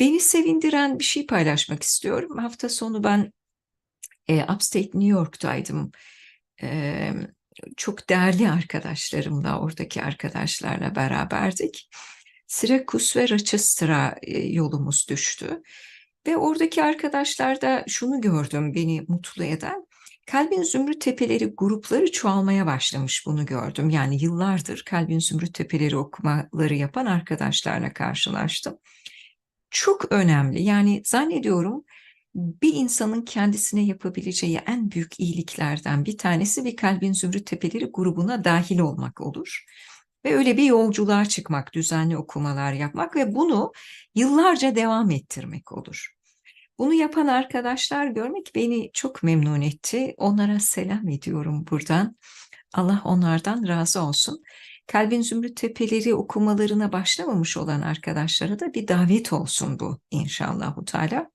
Beni sevindiren bir şey paylaşmak istiyorum. Hafta sonu ben e, Upstate New York'taydım. E, çok değerli arkadaşlarımla, oradaki arkadaşlarla beraberdik. Syracuse ve Rochester'a e, yolumuz düştü. Ve oradaki arkadaşlarda şunu gördüm beni mutlu eden. Kalbin Zümrüt Tepeleri grupları çoğalmaya başlamış bunu gördüm. Yani yıllardır Kalbin Zümrüt Tepeleri okumaları yapan arkadaşlarla karşılaştım. Çok önemli. Yani zannediyorum bir insanın kendisine yapabileceği en büyük iyiliklerden bir tanesi bir Kalbin Zümrüt Tepeleri grubuna dahil olmak olur. Ve öyle bir yolculuğa çıkmak, düzenli okumalar yapmak ve bunu yıllarca devam ettirmek olur. Bunu yapan arkadaşlar görmek beni çok memnun etti. Onlara selam ediyorum buradan. Allah onlardan razı olsun. Kalbin Zümrüt Tepeleri okumalarına başlamamış olan arkadaşlara da bir davet olsun bu inşallah Teala.